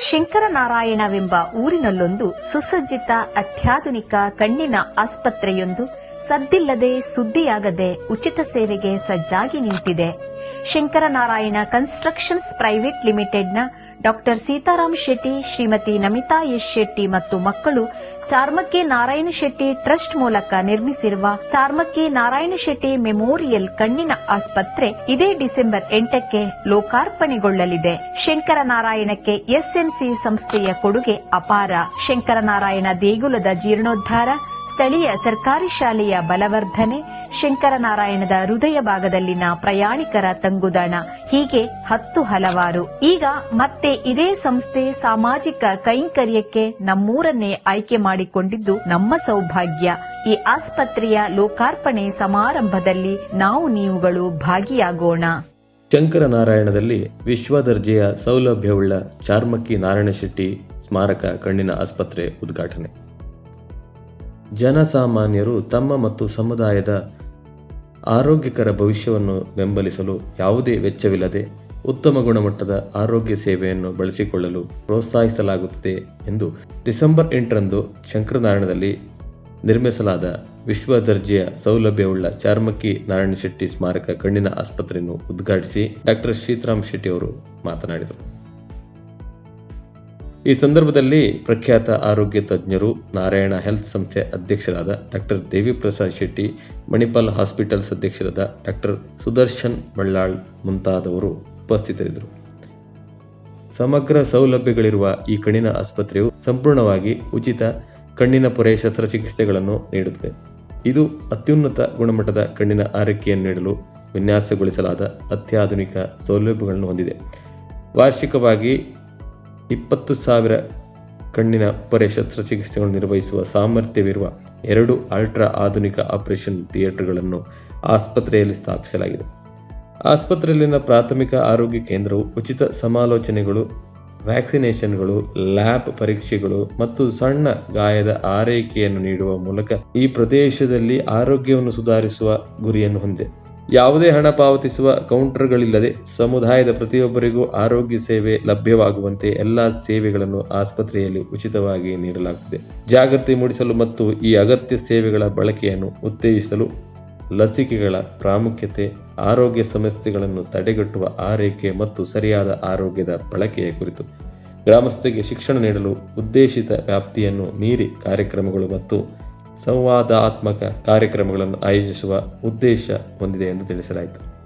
ಶಂಕರನಾರಾಯಣವೆಂಬ ಊರಿನಲ್ಲೊಂದು ಸುಸಜ್ಜಿತ ಅತ್ಯಾಧುನಿಕ ಕಣ್ಣಿನ ಆಸ್ಪತ್ರೆಯೊಂದು ಸದ್ದಿಲ್ಲದೆ ಸುದ್ದಿಯಾಗದೆ ಉಚಿತ ಸೇವೆಗೆ ಸಜ್ಜಾಗಿ ನಿಂತಿದೆ. ಶಂಕರನಾರಾಯಣ ಕನ್ಸ್ಟ್ರಕ್ಷನ್ಸ್ ಪ್ರೈವೇಟ್ ಲಿಮಿಟೆಡ್ನ ಡಾಕ್ಟರ್ ಸೀತಾರಾಮ್ ಶೆಟ್ಟಿ, ಶ್ರೀಮತಿ ನಮಿತಾ ಎಸ್ ಶೆಟ್ಟಿ ಮತ್ತು ಮಕ್ಕಳು ಚಾರ್ಮಕ್ಕಿ ನಾರಾಯಣ ಶೆಟ್ಟಿ ಟ್ರಸ್ಟ್ ಮೂಲಕ ನಿರ್ಮಿಸಿರುವ ಚಾರ್ಮಕ್ಕಿ ನಾರಾಯಣ ಶೆಟ್ಟಿ ಮೆಮೋರಿಯಲ್ ಕಣ್ಣಿನ ಆಸ್ಪತ್ರೆ ಇದೇ ಡಿಸೆಂಬರ್ ಎಂಟಕ್ಕೆ ಲೋಕಾರ್ಪಣೆಗೊಳ್ಳಲಿದೆ. ಶಂಕರನಾರಾಯಣಕ್ಕೆ ಎಸ್ಎನ್ಸಿ ಸಂಸ್ಥೆಯ ಕೊಡುಗೆ ಅಪಾರ. ಶಂಕರನಾರಾಯಣ ದೇಗುಲದ ಜೀರ್ಣೋದ್ಧಾರ ಸ್ಥಳೀಯ ಸರ್ಕಾರಿ ಶಾಲೆಯ ಬಲವರ್ಧನೆ, ಶಂಕರನಾರಾಯಣದ ಹೃದಯ ಭಾಗದಲ್ಲಿನ ಪ್ರಯಾಣಿಕರ ತಂಗುದಾಣ, ಹೀಗೆ ಹತ್ತು ಹಲವಾರು. ಈಗ ಮತ್ತೆ ಇದೇ ಸಂಸ್ಥೆ ಸಾಮಾಜಿಕ ಕೈಂಕರ್ಯಕ್ಕೆ ನಮ್ಮೂರನ್ನೇ ಆಯ್ಕೆ ಮಾಡಿಕೊಂಡಿದ್ದು ನಮ್ಮ ಸೌಭಾಗ್ಯ. ಈ ಆಸ್ಪತ್ರೆಯ ಲೋಕಾರ್ಪಣೆ ಸಮಾರಂಭದಲ್ಲಿ ನಾವು ನೀವುಗಳು ಭಾಗಿಯಾಗೋಣ. ಶಂಕರನಾರಾಯಣದಲ್ಲಿ ವಿಶ್ವ ದರ್ಜೆಯ ಸೌಲಭ್ಯವುಳ್ಳ ಚಾರ್ಮಕ್ಕಿ ನಾರಾಯಣ ಶೆಟ್ಟಿ ಸ್ಮಾರಕ ಕಣ್ಣಿನ ಆಸ್ಪತ್ರೆ ಉದ್ಘಾಟನೆ. ಜನಸಾಮಾನ್ಯರು ತಮ್ಮ ಮತ್ತು ಸಮುದಾಯದ ಆರೋಗ್ಯಕರ ಭವಿಷ್ಯವನ್ನು ಬೆಂಬಲಿಸಲು ಯಾವುದೇ ವೆಚ್ಚವಿಲ್ಲದೆ ಉತ್ತಮ ಗುಣಮಟ್ಟದ ಆರೋಗ್ಯ ಸೇವೆಯನ್ನು ಬಳಸಿಕೊಳ್ಳಲು ಪ್ರೋತ್ಸಾಹಿಸಲಾಗುತ್ತದೆ ಎಂದು ಡಿಸೆಂಬರ್ ಎಂಟರಂದು ಶಂಕರನಾರಾಯಣದಲ್ಲಿ ನಿರ್ಮಿಸಲಾದ ವಿಶ್ವ ದರ್ಜೆಯ ಸೌಲಭ್ಯವುಳ್ಳ ಚಾರ್ಮಕ್ಕಿ ನಾರಾಯಣ ಶೆಟ್ಟಿ ಸ್ಮಾರಕ ಕಣ್ಣಿನ ಆಸ್ಪತ್ರೆಯನ್ನು ಉದ್ಘಾಟಿಸಿ ಡಾಕ್ಟರ್ ಶೀತರಾಮ್ ಶೆಟ್ಟಿ ಅವರು ಮಾತನಾಡಿದರು. ಈ ಸಂದರ್ಭದಲ್ಲಿ ಪ್ರಖ್ಯಾತ ಆರೋಗ್ಯ ತಜ್ಞರು, ನಾರಾಯಣ ಹೆಲ್ತ್ ಸಂಸ್ಥೆ ಅಧ್ಯಕ್ಷರಾದ ಡಾಕ್ಟರ್ ದೇವಿ ಪ್ರಸಾದ್ ಶೆಟ್ಟಿ, ಮಣಿಪಾಲ್ ಹಾಸ್ಪಿಟಲ್ಸ್ ಅಧ್ಯಕ್ಷರಾದ ಡಾಕ್ಟರ್ ಸುದರ್ಶನ್ ಬಳ್ಳಾಳ್ ಮುಂತಾದವರು ಉಪಸ್ಥಿತರಿದ್ದರು. ಸಮಗ್ರ ಸೌಲಭ್ಯಗಳಿರುವ ಈ ಕಣ್ಣಿನ ಆಸ್ಪತ್ರೆಯು ಸಂಪೂರ್ಣವಾಗಿ ಉಚಿತ ಕಣ್ಣಿನ ಪೊರೆ ಶಸ್ತ್ರಚಿಕಿತ್ಸೆಗಳನ್ನು ನೀಡುತ್ತದೆ. ಇದು ಅತ್ಯುನ್ನತ ಗುಣಮಟ್ಟದ ಕಣ್ಣಿನ ಆರೈಕೆಯನ್ನು ನೀಡಲು ವಿನ್ಯಾಸಗೊಳಿಸಲಾದ ಅತ್ಯಾಧುನಿಕ ಸೌಲಭ್ಯಗಳನ್ನು ಹೊಂದಿದೆ. ವಾರ್ಷಿಕವಾಗಿ ಇಪ್ಪತ್ತು ಸಾವಿರ ಕಣ್ಣಿನ ಪೊರೆ ಶಸ್ತ್ರಚಿಕಿತ್ಸೆಗಳನ್ನು ನಿರ್ವಹಿಸುವ ಸಾಮರ್ಥ್ಯವಿರುವ ಎರಡು ಅಲ್ಟ್ರಾ ಆಧುನಿಕ ಆಪರೇಷನ್ ಥಿಯೇಟರ್ಗಳನ್ನು ಆಸ್ಪತ್ರೆಯಲ್ಲಿ ಸ್ಥಾಪಿಸಲಾಗಿದೆ. ಆಸ್ಪತ್ರೆಯಲ್ಲಿನ ಪ್ರಾಥಮಿಕ ಆರೋಗ್ಯ ಕೇಂದ್ರವು ಉಚಿತ ಸಮಾಲೋಚನೆಗಳು, ವ್ಯಾಕ್ಸಿನೇಷನ್ಗಳು, ಲ್ಯಾಬ್ ಪರೀಕ್ಷೆಗಳು ಮತ್ತು ಸಣ್ಣ ಗಾಯದ ಆರೈಕೆಯನ್ನು ನೀಡುವ ಮೂಲಕ ಈ ಪ್ರದೇಶದಲ್ಲಿ ಆರೋಗ್ಯವನ್ನು ಸುಧಾರಿಸುವ ಗುರಿಯನ್ನು ಹೊಂದಿದೆ. ಯಾವುದೇ ಹಣ ಪಾವತಿಸುವ ಕೌಂಟರ್ಗಳಿಲ್ಲದೆ ಸಮುದಾಯದ ಪ್ರತಿಯೊಬ್ಬರಿಗೂ ಆರೋಗ್ಯ ಸೇವೆ ಲಭ್ಯವಾಗುವಂತೆ ಎಲ್ಲಾ ಸೇವೆಗಳನ್ನು ಆಸ್ಪತ್ರೆಯಲ್ಲಿ ಉಚಿತವಾಗಿ ನೀಡಲಾಗುತ್ತಿದೆ. ಜಾಗೃತಿ ಮೂಡಿಸಲು ಮತ್ತು ಈ ಅಗತ್ಯ ಸೇವೆಗಳ ಬಳಕೆಯನ್ನು ಉತ್ತೇಜಿಸಲು ಲಸಿಕೆಗಳ ಪ್ರಾಮುಖ್ಯತೆ, ಆರೋಗ್ಯ ಸಮಸ್ಯೆಗಳನ್ನು ತಡೆಗಟ್ಟುವ ಆರೈಕೆ ಮತ್ತು ಸರಿಯಾದ ಆರೋಗ್ಯದ ಬಳಕೆಯ ಕುರಿತು ಗ್ರಾಮಸ್ಥರಿಗೆ ಶಿಕ್ಷಣ ನೀಡಲು ಉದ್ದೇಶಿತ ವ್ಯಾಪ್ತಿಯನ್ನು ಮೀರಿ ಕಾರ್ಯಕ್ರಮಗಳು ಮತ್ತು ಸಂವಾದಾತ್ಮಕ ಕಾರ್ಯಕ್ರಮಗಳನ್ನು ಆಯೋಜಿಸುವ ಉದ್ದೇಶ ಹೊಂದಿದೆ ಎಂದು ತಿಳಿಸಲಾಯಿತು.